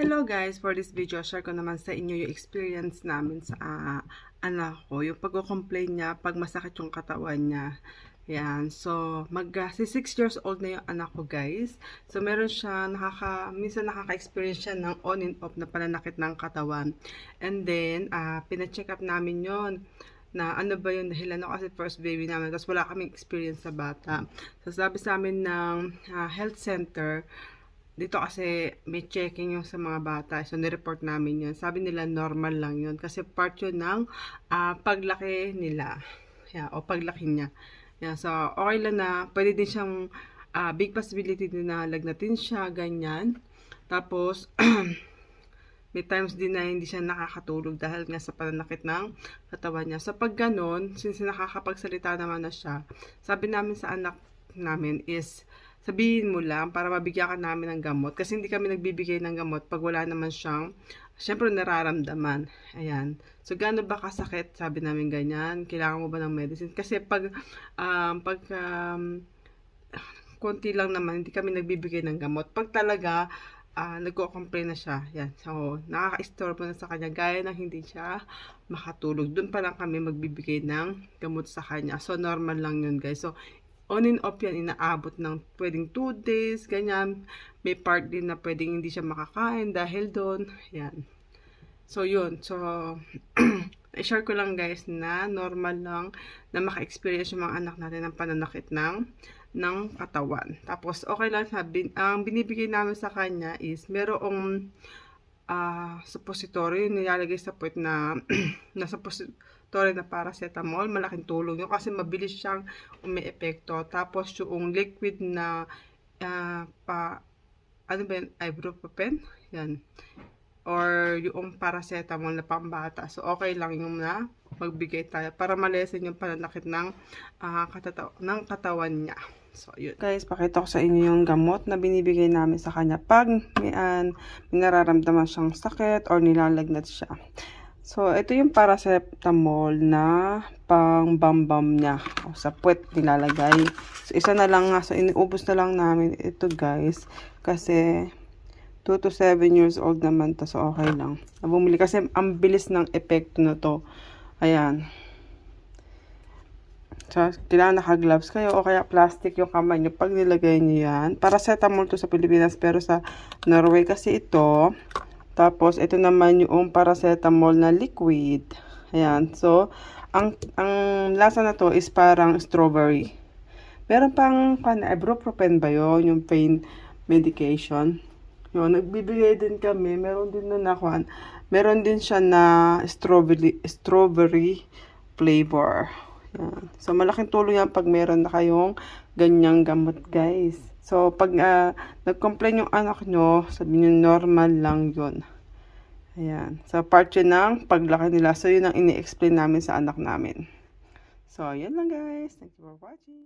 Hello guys! For this video, share ko naman sa inyo yung experience namin sa ah, anak ko. Yung pag-complain niya pag masakit yung katawan niya. Yan. So, mag uh, 6 years old na yung anak ko guys. So, meron siya, nakaka, minsan nakaka-experience siya ng on and off na pananakit ng katawan. And then, uh, pina-check up namin yon na ano ba yung dahilan no? kasi first baby namin tapos wala kaming experience sa bata. So sabi sa amin ng ah, health center dito kasi may checking yung sa mga bata. So, nireport namin yun. Sabi nila normal lang yun. Kasi part yun ng ah, paglaki nila. Yeah, o paglaki niya. Yeah, so, okay lang na. Pwede din siyang ah, big possibility din na lagnatin siya, ganyan. Tapos, may times din na hindi siya nakakatulog dahil nga sa pananakit ng katawan niya. So, pag ganun, since nakakapagsalita naman na siya, sabi namin sa anak namin is, sabihin mo lang para mabigyan ka namin ng gamot. Kasi hindi kami nagbibigay ng gamot pag wala naman siyang, syempre nararamdaman. Ayan. So, gaano ba kasakit? Sabi namin ganyan. Kailangan mo ba ng medicine? Kasi pag, um, pag, um, konti lang naman, hindi kami nagbibigay ng gamot. Pag talaga, uh, nagko-complain na siya. Yan. So, nakaka-istorbo na sa kanya. Gaya ng hindi siya makatulog. Doon pa lang kami magbibigay ng gamot sa kanya. So, normal lang yun, guys. So, on and off yan, inaabot ng pwedeng 2 days, ganyan. May part din na pwedeng hindi siya makakain dahil doon. Yan. So, yun. So, i-share ko lang guys na normal lang na maka-experience yung mga anak natin ng pananakit ng ng katawan. Tapos, okay lang sabi, ang binibigay namin sa kanya is merong uh, suppository nilalagay sa puwet na na suppository na paracetamol. Malaking tulong yun kasi mabilis siyang umiepekto. Tapos, yung liquid na uh, pa, ano ba yun, ibuprofen? Yan or yung paracetamol na pambata. So, okay lang yung na magbigay tayo para malesen yung pananakit ng, uh, katataw ng katawan niya. So, yun. Guys, pakita ko sa inyo yung gamot na binibigay namin sa kanya pag may, uh, may nararamdaman siyang sakit or nilalagnat siya. So, ito yung paracetamol na pang bambam niya. O, sa puwet nilalagay. So, isa na lang nga. So, iniubos na lang namin ito guys. Kasi, 2 to 7 years old naman to. So, okay lang. Bumili kasi ang bilis ng epekto na to. Ayan. So, kailangan naka-gloves kayo o kaya plastic yung kamay nyo pag nilagay nyo yan. Paracetamol to sa Pilipinas pero sa Norway kasi ito. Tapos, ito naman yung paracetamol na liquid. Ayan. So, ang, ang lasa na to is parang strawberry. Meron pang pan, ibuprofen ba yun? Yung pain medication. Yun, nagbibigay din kami. Meron din na nakuhan. Meron din siya na strawberry, strawberry flavor. Yan. So, malaking tulong yan pag meron na kayong ganyang gamot, guys. So, pag uh, nag-complain yung anak nyo, sabi nyo normal lang yun. Ayan. So, part yun ng paglaki nila. So, yun ang ini-explain namin sa anak namin. So, yan lang guys. Thank you for watching.